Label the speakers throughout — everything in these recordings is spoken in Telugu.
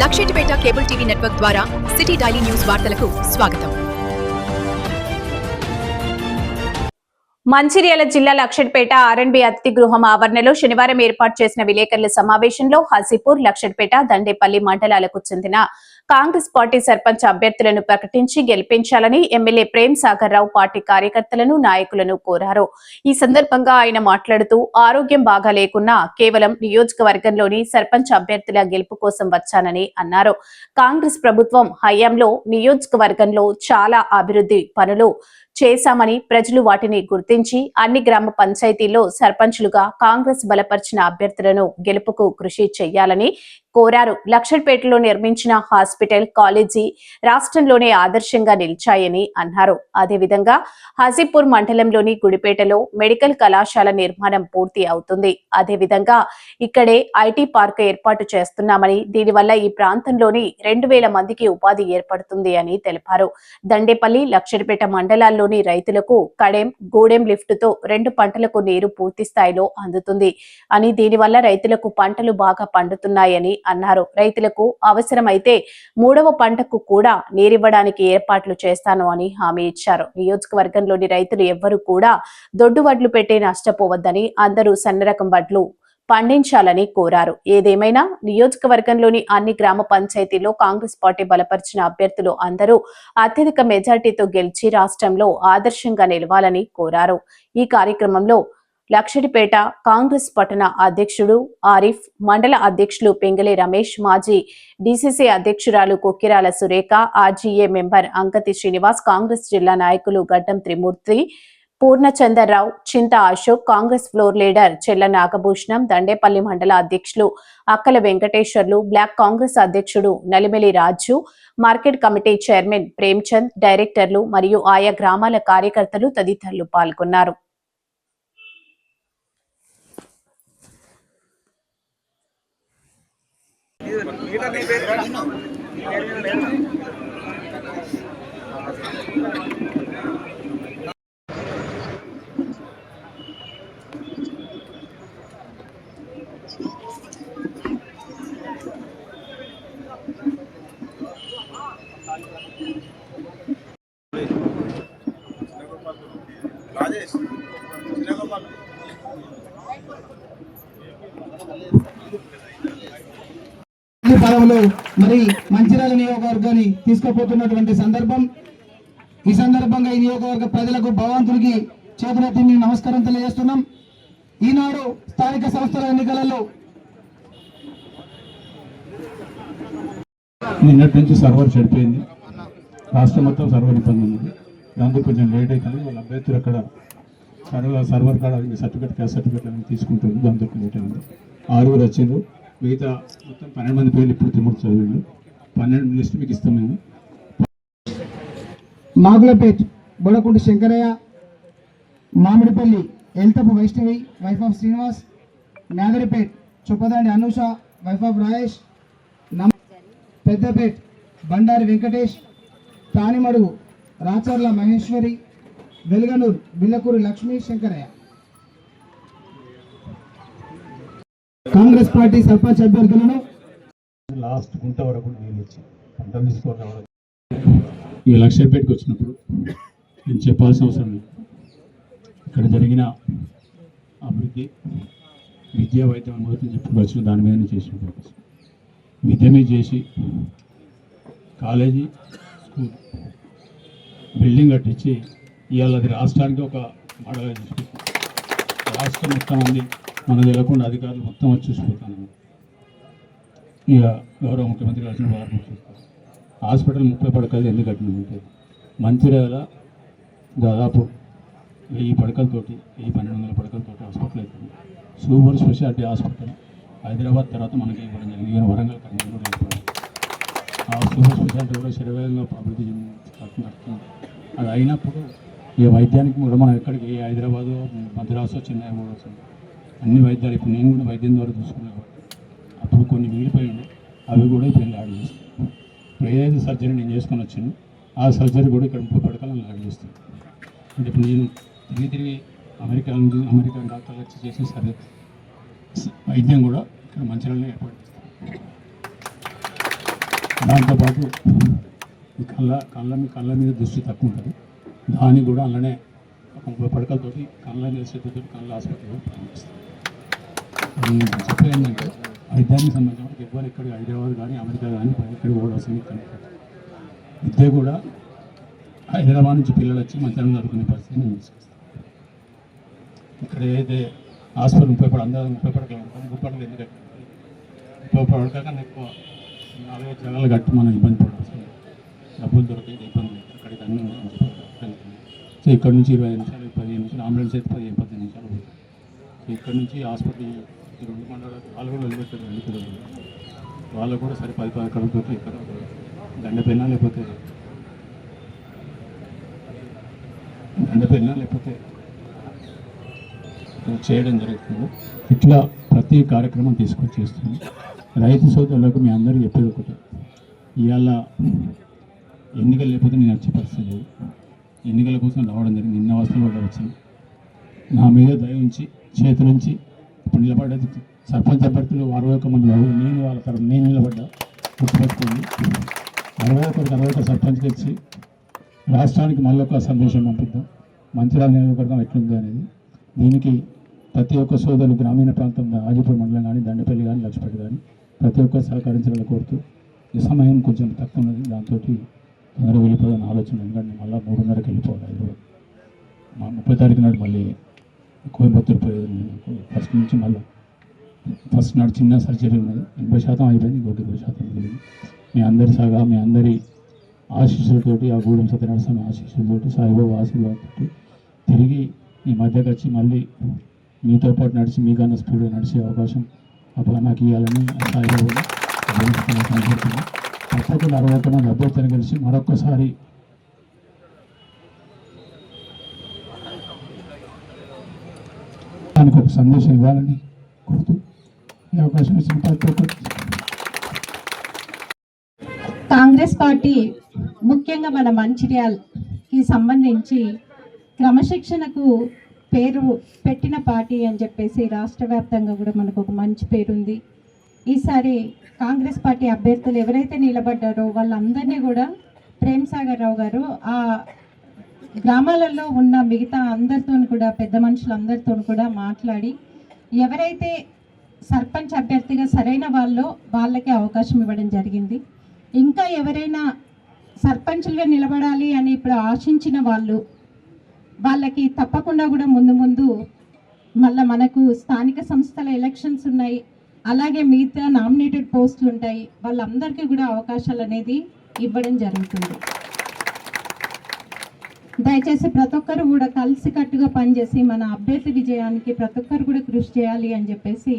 Speaker 1: లక్షెట్టిపేట కేబుల్ టీవీ నెట్వర్క్ ద్వారా సిటీ డైలీ న్యూస్ వార్తలకు స్వాగతం.
Speaker 2: మంచిర్యాల జిల్లా లక్షడ్పేట ఆర్ఎండ్బి అతిథి గృహం ఆవరణలో శనివారం ఏర్పాటు చేసిన విలేకరుల సమావేశంలో హాజీపూర్ లక్షడ్పేట దండేపల్లి మండలాలకు చెందిన కాంగ్రెస్ పార్టీ సర్పంచ్ అభ్యర్థులను ప్రకటించి గెలిపించాలని ఎమ్మెల్యే ప్రేమ్ సాగర్ రావు పార్టీ కార్యకర్తలను నాయకులను కోరారు. ఈ సందర్భంగా ఆయన మాట్లాడుతూ ఆరోగ్యం బాగా లేకున్నా కేవలం నియోజకవర్గంలోని సర్పంచ్ అభ్యర్థుల గెలుపు కోసం వచ్చానని అన్నారు. కాంగ్రెస్ ప్రభుత్వం హయాంలో నియోజకవర్గంలో చాలా అభివృద్ధి పనులు చేశామని ప్రజలు వాటిని గుర్తించి అన్ని గ్రామ పంచాయతీల్లో సర్పంచులుగా కాంగ్రెస్ బలపరిచిన అభ్యర్థులను గెలుపుకు కృషి చేయాలని కోరారు. లక్షల్పేటలో నిర్మించిన హాస్పిటల్ కాలేజీ రాష్ట్రంలోనే ఆదర్శంగా నిలిచాయని అన్నారు. అదేవిధంగా హాజీపూర్ మండలంలోని గుడిపేటలో మెడికల్ కళాశాల నిర్మాణం పూర్తి అవుతుంది. అదేవిధంగా ఇక్కడే ఐటీ పార్క్ ఏర్పాటు చేస్తున్నామని దీనివల్ల ఈ ప్రాంతంలోని రెండు వేల మందికి ఉపాధి ఏర్పడుతుంది అని తెలిపారు. దండేపల్లి లక్షడిపేట జిల్లాలోని రైతులకు కడెం గూడెం లిఫ్టుతో రెండు పంటలకు నీరు పూర్తి స్థాయిలో అందుతుంది. అని దీనివల్ల రైతులకు పంటలు బాగా పండుతున్నాయని అన్నారు. రైతులకు అవసరమైతే మూడవ పంటకు కూడా నీరివ్వడానికి ఏర్పాట్లు చేస్తాను అని హామీ ఇచ్చారు. నియోజకవర్గంలోని రైతులు ఎవ్వరూ కూడా దొడ్డు వడ్లు పెట్టి నష్టపోవద్దని అందరూ సన్నరకం వడ్లు పండించాలని కోరారు. ఏదేమైనా నియోజకవర్గంలోని అన్ని గ్రామ పంచాయతీల్లో కాంగ్రెస్ పార్టీ బలపరిచిన అభ్యర్థులు అందరూ అత్యధిక మెజార్టీతో గెలిచి రాష్ట్రంలో ఆదర్శంగా నిలవాలని కోరారు. ఈ కార్యక్రమంలో లక్షడిపేట కాంగ్రెస్ పట్టణ అధ్యక్షుడు ఆరిఫ్ మండల అధ్యక్షులు పెంగళి రమేష్ మాజీ డీసీసీ అధ్యక్షురాలు కొక్కిరాల సురేఖ ఆర్జీఏ మెంబర్ అంకతి శ్రీనివాస్ కాంగ్రెస్ జిల్లా నాయకులు గడ్డం త్రిమూర్తి పూర్ణచందర్రావు చింత అశోక్ కాంగ్రెస్ ఫ్లోర్ లీడర్ చెల్ల నాగభూషణం దండేపల్లి మండల అధ్యక్షులు అక్కల వెంకటేశ్వర్లు బ్లాక్ కాంగ్రెస్ అధ్యక్షుడు Nalimeli Raju market committee chairman Premchand డైరెక్టర్లు మరియు ఆయా గ్రామాల కార్యకర్తలు తదితరులు పాల్గొన్నారు.
Speaker 3: రాజేష్
Speaker 4: పదవులు మరి మంచిర్యాల నియోజకవర్గాన్ని తీసుకుపోతున్నటువంటి సందర్భం. ఈ సందర్భంగా ఈ నియోజకవర్గ ప్రజలకు భగవంతుడికి చేతులెత్తి మేము నమస్కారం తెలియజేస్తున్నాం. ఈనాడు స్థానిక సంస్థల ఎన్నికలలో
Speaker 5: నిన్నటి నుంచి సర్వర్ చెడిపోయింది. రాష్ట్రం మొత్తం సర్వర్ ఇబ్బంది ఉంది దాంతో కొంచెం లేట్ అవుతుంది వాళ్ళ అభ్యర్థులు అక్కడ సర్వర్ సర్వర్ కాడ సర్టిఫికేట్ క్యాస్ట్ సర్టిఫికేట్ అనేది తీసుకుంటుంది దాంతో లేట్ అయింది. ఆరుగురు వచ్చిండ్రు. మిగతా మొత్తం పన్నెండు మంది పేర్లు ఇప్పుడు తిమ్ముడు చదివిండు పన్నెండు లిస్ట్ మీకు ఇస్తాం మేము.
Speaker 4: Magulapet Bodakunti Shankaraiah Mamidipalli Elthapu Vaishnavi wife of Srinivas Nagaripet Choppadandi Anusha wife of Rayesh నమ్ పెద్దపేట్ బండారి వెంకటేష్ తానిమడుగు రాచర్ల మహేశ్వరి వెలుగనూరు బిల్లకూరి లక్ష్మీ శంకరయ్య. కాంగ్రెస్ పార్టీ సర్పంచ్ అభ్యర్థులను
Speaker 5: లాస్ట్ గుంట వరకు తీసుకొని రావడం ఈ లక్షపేటకి వచ్చినప్పుడు నేను చెప్పాల్సిన అవసరం లేదు. ఇక్కడ జరిగిన అభివృద్ధి విద్యా వైద్యం మొదటి చెప్పుడు వచ్చిన దాని మీదనే చేసిన ఫోకస్. విద్య మీద చేసి కాలేజీ స్కూల్ బిల్డింగ్ కట్టించి ఇవాళ అది రాష్ట్రానికి ఒక మడగా చూసుకుంటాం. రాష్ట్రం మొత్తం అంది మన తెలియకుండా అధికారులు మొత్తం వచ్చి చూసుకుంటాను ఇక గౌరవ ముఖ్యమంత్రి కలిసిన వారు హాస్పిటల్ ముప్పై పడకలు ఎందుకు కట్టినామంటే మంచిర్యాల దాదాపు వెయ్యి పడకలతోటి వెయ్యి పన్నెండు వందల పడకలతోటి హాస్పిటల్ అవుతుంది సూపర్ స్పెషాలిటీ హాస్పిటల్. హైదరాబాద్ తర్వాత మనకి ఇవ్వడం జరిగింది. ఈవెన్ వరంగల్ కరీంనగర్ కూడా ఆ సూపర్ స్పెషాలిటీ కూడా శరవేగంగా అభివృద్ధి చెంది అది అయినప్పుడు ఈ వైద్యానికి కూడా మనం ఎక్కడికి హైదరాబాదు మద్రాసు చెన్నై కూడా అన్ని వైద్యాలు ఇప్పుడు నేను కూడా వైద్యం ద్వారా చూసుకున్నాను కాబట్టి అప్పుడు కొన్ని మిగిలిపోయి అవి కూడా ఇప్పుడు లాడ్ చేస్తాను ఇప్పుడు ఏదైతే సర్జరీ నేను చేసుకొని వచ్చాను ఆ సర్జరీ కూడా ఇక్కడ ముప్పై పడకలను లాడ్ చేస్తాను అంటే ఇప్పుడు నేను తిరిగి తిరిగి అమెరికా నుంచి అమెరికా డాక్టర్లు వచ్చి చేసిన సర్జరీ వైద్యం కూడా ఇక్కడ మంచిర్యాలలో ఏర్పాటు చేస్తాను దాంతోపాటు ఈ కళ్ళ కళ్ళ మీ కళ్ళ మీద దృష్టి తక్కువ ఉంటుంది దాన్ని కూడా అలానే ఒక పడకలతోటి కళ్ళ మీద శ్రద్ధతో కళ్ళ హాస్పిటల్లో ప్రారంభిస్తాం చెప్పేది ఏంటంటే వైద్యానికి సంబంధించిన ఎవరు ఇక్కడ హైదరాబాద్ కానీ అమెరికా కానీ ఇక్కడ కూడా వస్తుంది కనుక విద్య కూడా హైదరాబాద్ నుంచి పిల్లలు వచ్చి మధ్యాహ్నం చదువుకునే పరిస్థితి నేను తీసుకొస్తాను ఇక్కడ ఏదైతే హాస్పిటల్ ముప్పై పడ అందరూ ముప్పై పడకలు ఉంటాం ముప్పై పడకలు ఎందుకంటే ముప్పై పడక కన్నా ఎక్కువ నాలుగైదు జగలు కట్టి మనం ఇబ్బంది పడాల్సి డబ్బులు దొరికేది ఇబ్బంది లేదు. అక్కడికి అన్నీ ఉన్నాయని చెప్పి సో ఇక్కడ నుంచి ఇరవై నిమిషాలు పదిహేను నిమిషాలు అంబులెన్స్ అయితే పదిహేను పదిహేను నిమిషాలు సో ఇక్కడ నుంచి హాస్పిటల్ ఈ రెండు మండలాలు వాళ్ళు కూడా వెళ్ళిపోతారు రెండు పిల్లలు వాళ్ళకు కూడా సరే పది పది కడుపుతో ఇక్కడ దండ లేకపోతే? దండ లేకపోతే? చేయడం జరుగుతుంది. ఇట్లా ప్రతి కార్యక్రమం తీసుకొచ్చేస్తుంది. రైతు సోదరులకు మీ అందరూ చెప్పేది ఒకటి. ఇవాళ ఎన్నికలు లేకపోతే నేను వచ్చే పరిస్థితి లేదు. ఎన్నికల కోసం రావడం జరిగింది. నిన్న వస్తువులు కూడా వచ్చాను. నా మీద దయ ఉంచి చేతులుంచి ఇప్పుడు నిలబడ్డది సర్పంచ్ అభ్యర్థులు అరవై ఒక్క మంది బాబు నేను వాళ్ళ తరఫు నేను నిలబడ్డా. గుర్తుపెట్టుకోండి. అరవై ఒకరికి అరవై ఒక సర్పంచ్కి వచ్చి రాష్ట్రానికి మళ్ళీ ఒక సందేశం పంపిద్దాం. మంచిర్యాల నియోజకవర్గం ఎట్లుంది అనేది. దీనికి ప్రతి ఒక్క సోదరులు గ్రామీణ ప్రాంతంలో ఆజిపూర్ మండలం కానీ దండపల్లి కానీ లక్ష్పేట కానీ ప్రతి ఒక్కరు సహకరించాలని కోరుతూ ఈ సమయం కొంచెం తక్కువ ఉన్నది. దాంతో తొందరగా వెళ్ళిపోదని ఆలోచన ఎందుకంటే మళ్ళీ మూడున్నరకి వెళ్ళిపోవాలి హైదరాబాద్ మా ముప్పై తారీఖు నాడు మళ్ళీ కోయంబత్తూరు పోయేది ఫస్ట్ నుంచి మళ్ళీ. ఫస్ట్ నాడు చిన్న సర్జరీ ఉన్నది. ఎనభై శాతం అయిపోయింది ఇంకోటి ఇరవై శాతం మిగిలింది మీ అందరి సగా మీ అందరి ఆశీస్సులతోటి ఆ గూడెం సత్యనారాయణ ఆశీస్సులతోటి సాయిబాబా ఆశీర్వాదంతో తిరిగి ఈ మధ్యకి వచ్చి మళ్ళీ మీతో పాటు నడిచి మీకన్నా స్పీడ్గా నడిచే అవకాశం అప్పుడు నాకు ఇవ్వాలని సాయిబాబా కనపడుతుంది తప్పకుండా అరవై ఒక్క మంది అభ్యర్థులను కలిసి మరొకసారి దానికి ఒక సందేశం ఇవ్వాలని కోరుతూ ఈ అవకాశం ఇచ్చిన ప్రతి
Speaker 6: కాంగ్రెస్ పార్టీ ముఖ్యంగా మన మంచిర్యాల్కి సంబంధించి క్రమశిక్షణకు పేరు పెట్టిన పార్టీ అని చెప్పేసి రాష్ట్ర వ్యాప్తంగా కూడా మనకు ఒక మంచి పేరుంది. ఈసారి కాంగ్రెస్ పార్టీ అభ్యర్థులు ఎవరైతే నిలబడ్డారో వాళ్ళందరినీ కూడా ప్రేమ్ సాగర్ రావు గారు ఆ గ్రామాలలో ఉన్న మిగతా అందరితో కూడా పెద్ద మనుషులందరితో కూడా మాట్లాడి ఎవరైతే సర్పంచ్ అభ్యర్థిగా సరైన వాళ్ళో వాళ్ళకే అవకాశం ఇవ్వడం జరిగింది. ఇంకా ఎవరైనా సర్పంచులుగా నిలబడాలి అని ఇప్పుడు ఆశించిన వాళ్ళు వాళ్ళకి తప్పకుండా కూడా ముందు ముందు మళ్ళీ మనకు స్థానిక సంస్థల ఎలక్షన్స్ ఉన్నాయి. అలాగే మిగతా నామినేటెడ్ పోస్టులు ఉంటాయి. వాళ్ళందరికీ కూడా అవకాశాలు అనేది ఇవ్వడం జరుగుతుంది. దయచేసి ప్రతి ఒక్కరు కూడా కలిసికట్టుగా పనిచేసి మన అభ్యర్థి విజయానికి ప్రతి ఒక్కరు కూడా కృషి చేయాలి అని చెప్పేసి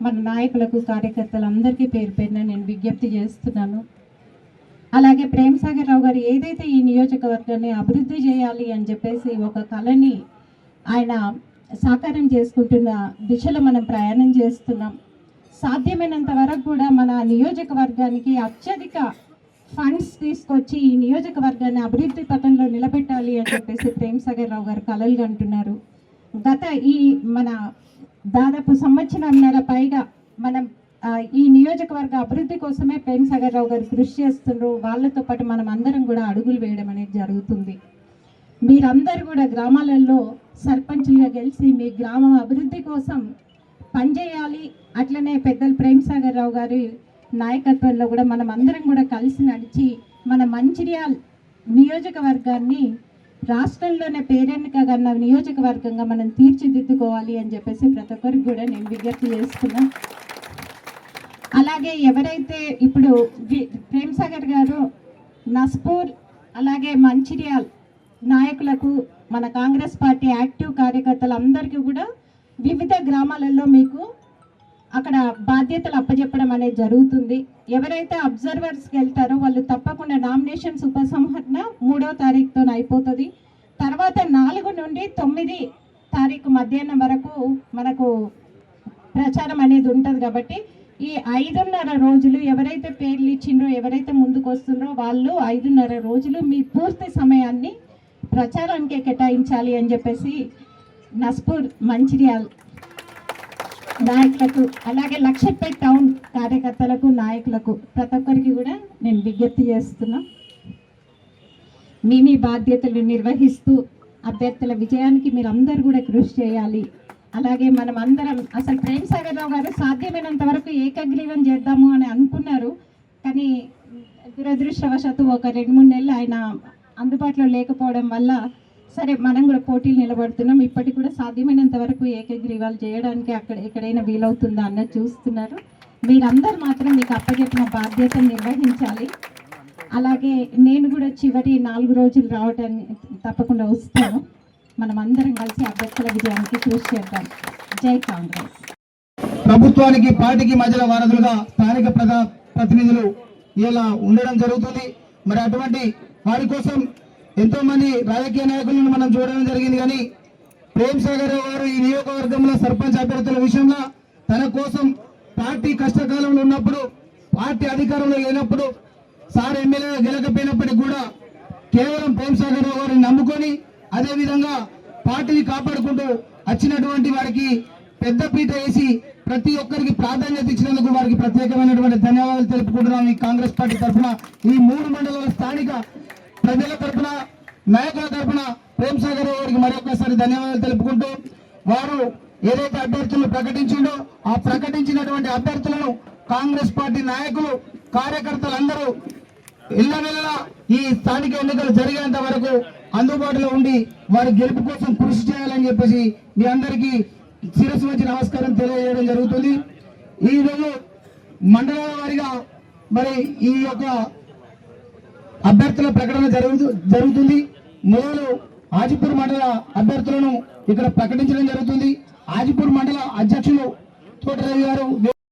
Speaker 6: మన నాయకులకు కార్యకర్తలందరికీ పేరు పేరున నేను విజ్ఞప్తి చేస్తున్నాను. అలాగే ప్రేమ్ సాగర్ రావు గారు ఏదైతే ఈ నియోజకవర్గాన్ని అభివృద్ధి చేయాలి అని చెప్పేసి ఒక కళని ఆయన సాకారం చేసుకుంటున్న దిశలో మనం ప్రయాణం చేస్తున్నాం. సాధ్యమైనంత వరకు కూడా మన నియోజకవర్గానికి అత్యధిక ఫండ్స్ తీసుకొచ్చి ఈ నియోజకవర్గాన్ని అభివృద్ధి పథంలో నిలబెట్టాలి అని చెప్పేసి ప్రేమ్ సాగర్ రావు గారు కలలు అంటున్నారు. గత ఈ మన దాదాపు సంవత్సరంన్నర పైగా మనం ఈ నియోజకవర్గ అభివృద్ధి కోసమే ప్రేమ్ సాగర్ రావు గారు కృషి చేస్తున్నారు వాళ్ళతో పాటు మనం అందరం కూడా అడుగులు వేయడం అనేది జరుగుతుంది. మీరందరూ కూడా గ్రామాలలో సర్పంచ్లుగా గెలిచి మీ గ్రామం అభివృద్ధి కోసం పనిచేయాలి అట్లనే పెద్దలు ప్రేమ్ సాగర్ రావు గారి నాయకత్వంలో కూడా మనం అందరం కూడా కలిసి నడిచి మన మంచిర్యాల్ నియోజకవర్గాన్ని రాష్ట్రంలోనే పేరెన్నిక నియోజకవర్గంగా మనం తీర్చిదిద్దుకోవాలి అని చెప్పేసి ప్రతి ఒక్కరికి కూడా నేను విజ్ఞప్తి చేస్తున్నా. అలాగే ఎవరైతే ఇప్పుడు వి- ప్రేమ్ సాగర్ గారు నస్పూర్ అలాగే మంచిర్యాల్ నాయకులకు మన కాంగ్రెస్ పార్టీ యాక్టివ్ కార్యకర్తలందరికీ కూడా వివిధ గ్రామాలలో మీకు అక్కడ బాధ్యతలు అప్పచెప్పడం అనేది జరుగుతుంది. ఎవరైతే అబ్జర్వర్స్కి వెళ్తారో వాళ్ళు తప్పకుండా నామినేషన్స్ ఉపసంహరణ మూడో తారీఖుతో అయిపోతుంది. తర్వాత నాలుగు నుండి తొమ్మిది తారీఖు మధ్యాహ్నం వరకు మనకు ప్రచారం అనేది ఉంటుంది కాబట్టి ఈ ఐదున్నర రోజులు ఎవరైతే పేర్లు ఇచ్చిండ్రో ఎవరైతే ముందుకు వస్తుండ్రో వాళ్ళు ఐదున్నర రోజులు మీ పూర్తి సమయాన్ని ప్రచారానికి కేటాయించాలి అని చెప్పేసి నస్పూర్ మంచిర్యాల్ నాయకులకు అలాగే లక్షపేట్ టౌన్ కార్యకర్తలకు నాయకులకు ప్రతి ఒక్కరికి కూడా నేను విజ్ఞప్తి చేస్తున్నా. మీ మీ బాధ్యతలు నిర్వహిస్తూ అభ్యర్థుల విజయానికి మీరు అందరూ కూడా కృషి చేయాలి. అలాగే మనం అందరం అసలు ప్రేమ్ సాగర్ రావు గారు సాధ్యమైనంత వరకు ఏకగ్రీవం చేద్దాము అని అనుకున్నారు. కానీ దురదృష్టవశాత్తు ఒక రెండు మూడు నెలలు ఆయన అందుబాటులో లేకపోవడం వల్ల సరే మనం కూడా పోటీలు నిలబడుతున్నాం. ఇప్పటికి కూడా సాధ్యమైనంత వరకు ఏకగ్రీవాలు చేయడానికి అక్కడ ఎక్కడైనా వీలవుతుందా అన్నది చూస్తున్నారు. మీరందరూ మాత్రం మీకు అప్పచెప్పిన బాధ్యత నిర్వహించాలి. అలాగే నేను కూడా చివరి నాలుగు రోజులు రావడానికి తప్పకుండా వస్తాను. మనం అందరం కలిసి అభ్యర్థుల విజయానికి కృషి చేద్దాం. జై కాంగ్రెస్.
Speaker 4: ప్రభుత్వానికి పార్టీకి మధ్యలో వారధులుగా స్థానిక ప్రజా ప్రతినిధులు ఇలా ఉండడం జరుగుతుంది. మరి అటువంటి వారి కోసం ఎంతో మంది రాజకీయ నాయకులను మనం చూడడం జరిగింది కానీ ప్రేమ్ సాగర్ గారు ఈ నియోజకవర్గంలో సర్పంచ్ అభ్యర్థుల విషయంలో తన కోసం పార్టీ కష్టకాలంలో ఉన్నప్పుడు పార్టీ అధికారంలో లేనప్పుడు సార్ ఎమ్మెల్యే గెలకపోయినప్పటికీ కూడా కేవలం ప్రేమ్ సాగర్ రావు గారిని నమ్ముకొని అదేవిధంగా పార్టీని కాపాడుకుంటూ వచ్చినటువంటి వారికి పెద్ద పీట వేసి ప్రతి ఒక్కరికి ప్రాధాన్యత ఇచ్చినందుకు వారికి ప్రత్యేకమైనటువంటి ధన్యవాదాలు తెలుపుకుంటున్నాం ఈ కాంగ్రెస్ పార్టీ తరఫున. ఈ మూడు మండలాల స్థానిక ప్రజల తరఫున నాయకుల తరఫున ప్రేమ్ సాగర్ గారికి మరొకసారి ధన్యవాదాలు తెలుపుకుంటూ వారు ఏదైతే అభ్యర్థులను ప్రకటించిండో ఆ ప్రకటించినటువంటి అభ్యర్థులను కాంగ్రెస్ పార్టీ నాయకులు కార్యకర్తలందరూ ఇళ్ళ నెలల ఈ స్థానిక ఎన్నికలు జరిగేంత వరకు అందుబాటులో ఉండి వారి గెలుపు కోసం కృషి చేయాలని చెప్పేసి మీ అందరికీ శిరస్సు వచ్చి నమస్కారం తెలియజేయడం జరుగుతుంది. ఈ రోజు మండలాల వారిగా మరి ఈ యొక్క అభ్యర్థుల ప్రకటన జరుగుతు జరుగుతుంది. నేను ఆజిపూర్ మండల అభ్యర్థులను ఇక్కడ ప్రకటించడం జరుగుతుంది. ఆజిపూర్ మండల అధ్యక్షులు తోటరవి గారు